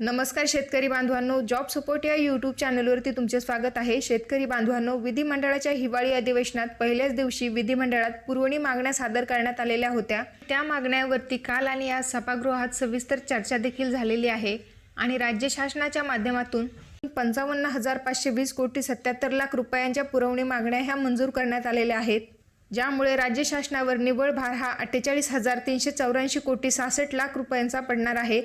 नमस्कार शेतकरी बांधवांनो जॉब सपोर्ट या यूट्यूब चॅनलवरती तुमचे स्वागत आहे. शेतकरी बांधवांनो विधिमंडळाच्या हिवाळी अधिवेशनात पहिल्याच दिवशी विधिमंडळात पुरवणी मागण्या सादर करण्यात आलेल्या होत्या. त्या मागण्यावरती काल आणि आज सभागृहात सविस्तर चर्चा देखील झालेली आहे आणि राज्य शासनाच्या माध्यमातून पंचावन्न हजार पाचशे वीस कोटी सत्याहत्तर लाख रुपयांच्या पुरवणी मागण्या ह्या मंजूर करण्यात आलेल्या आहेत. ज्यामुळे राज्य शासनावर निव्वळ भार हा अठ्ठेचाळीस हजार तीनशे चौऱ्याऐंशी कोटी सहासष्ट लाख रुपयांचा पडणार आहे.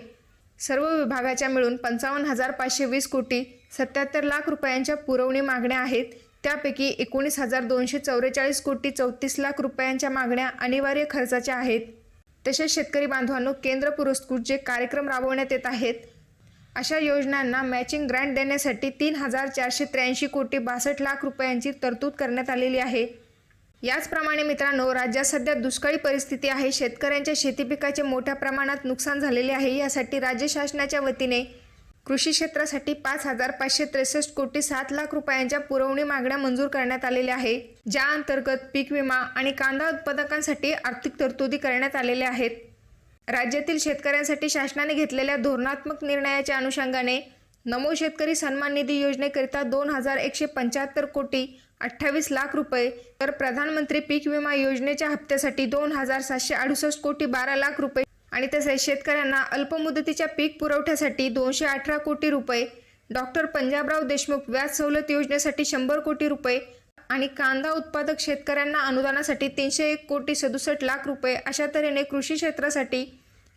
सर्व विभागाच्या मिळून पंचावन्न हजार पाचशे वीस कोटी सत्याहत्तर लाख रुपयांच्या पुरवणी मागण्या आहेत. त्यापैकी एकोणीस हजार दोनशे चौवेचाळीस कोटी चौतीस लाख रुपयांच्या मागण्या अनिवार्य खर्चाच्या आहेत. तसेच शेतकरी बांधवांनो केंद्र पुरस्कृत जे कार्यक्रम राबवण्यात येत आहेत अशा योजनांना मॅचिंग ग्रँट देण्यासाठी तीन हजार चारशे त्र्याऐंशी कोटी बासष्ट लाख रुपयांची तरतूद करण्यात आलेली आहे. याचप्रमाणे मित्रांनो राज्यात सध्या दुष्काळी परिस्थिती आहे. शेतकऱ्यांच्या शेती पिकाचे मोठ्या प्रमाणात नुकसान झालेले आहे. यासाठी राज्य शासनाच्या वतीने कृषी क्षेत्रासाठी पाच हजार पाचशे त्रेसष्ट कोटी सात लाख रुपयांच्या पुरवणी मागण्या मंजूर करण्यात आलेल्या आहे. ज्या अंतर्गत पीक विमा आणि कांदा उत्पादकांसाठी आर्थिक तरतुदी करण्यात आलेल्या आहेत. राज्यातील शेतकऱ्यांसाठी शासनाने घेतलेल्या धोरणात्मक निर्णयाच्या अनुषंगाने नमो शेतकरी सन्मान निधी योजनेकरिता दोन हजार एकशे पंच्याहत्तर कोटी अठ्ठावीस लाख रुपये तर प्रधानमंत्री पीक विमा योजनेच्या हप्त्यासाठी दोन हजार सातशे अडुसष्ट कोटी बारा लाख रुपये आणि तसेच शेतकऱ्यांना अल्पमुदतीच्या पीक पुरवठ्यासाठी दोनशे अठरा कोटी रुपये डॉक्टर पंजाबराव देशमुख व्याज सवलत योजनेसाठी शंभर कोटी रुपये आणि कांदा उत्पादक शेतकऱ्यांना अनुदानासाठी तीनशे एक कोटी सदुसष्ट लाख रुपये अशा तऱ्हेने कृषी क्षेत्रासाठी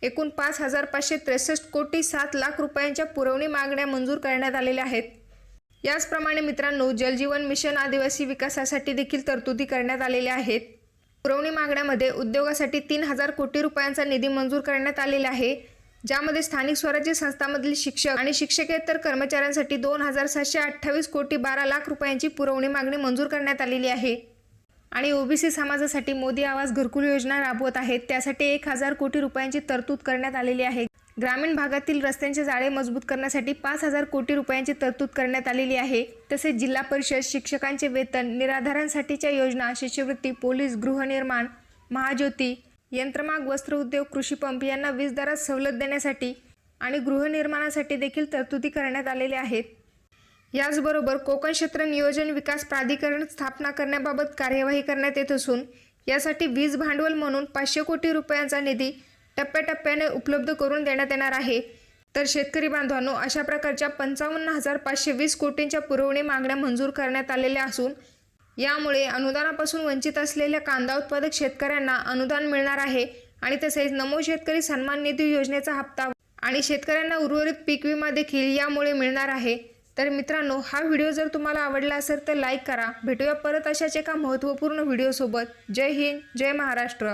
एकूण पाच हजार पाचशे त्रेसष्ट कोटी सात लाख रुपयांच्या पुरवणी मागण्या मंजूर करण्यात आलेल्या आहेत. याचप्रमाणे मित्रांनो जलजीवन मिशन आदिवासी विकासासाठी देखील तरतुदी करण्यात आलेल्या आहेत. पुरवणी मागण्यामध्ये उद्योगासाठी तीन हजार कोटी रुपयांचा निधी मंजूर करण्यात आलेला आहे. ज्यामध्ये स्थानिक स्वराज्य संस्थांमधील शिक्षक आणि शिक्षकेतर कर्मचाऱ्यांसाठी दोन हजार सातशे अठ्ठावीस कोटी बारा लाख रुपयांची पुरवणी मागणी मंजूर करण्यात आलेली आहे. आणि ओबीसी समाजासाठी मोदी आवास घरकुल योजना राबवत आहेत. त्यासाठी एक हजार कोटी रुपयांची तरतूद करण्यात आलेली आहे. ग्रामीण भागातील रस्त्यांचे जाळे मजबूत करण्यासाठी पाच हजार कोटी रुपयांची तरतूद करण्यात आलेली आहे. तसेच जिल्हा परिषद शिक्षकांचे वेतन निराधारांसाठीच्या योजना शिष्यवृत्ती पोलीस गृहनिर्माण महाज्योती यंत्रमाग वस्त्र उद्योग कृषी पंप यांना वीज दरात सवलत देण्यासाठी आणि गृहनिर्माणासाठी देखील तरतुदी करण्यात आलेल्या आहेत. याचबरोबर कोकण क्षेत्र नियोजन विकास प्राधिकरण स्थापना करण्याबाबत कार्यवाही करण्यात येत असून यासाठी वीज भांडवल म्हणून पाचशे कोटी रुपयांचा निधी टप्प्याटप्प्याने उपलब्ध करून देण्यात येणार आहे. तर शेतकरी बांधवांनो अशा प्रकारच्या पंचावन्न हजार पाचशे वीस कोटींच्या पुरवणी मागण्या मंजूर करण्यात आलेल्या असून यामुळे अनुदानापासून वंचित असलेल्या कांदा उत्पादक शेतकऱ्यांना अनुदान मिळणार आहे आणि तसेच नमो शेतकरी सन्मान निधी योजनेचा हप्ता आणि शेतकऱ्यांना उर्वरित पीक विमा देखील यामुळे मिळणार आहे. तर मित्रांनो हा व्हिडिओ जर तुम्हाला आवडला असेल तर लाईक करा. भेटूया परत अशाच एका महत्त्वपूर्ण व्हिडिओसोबत. जय हिंद जय महाराष्ट्र.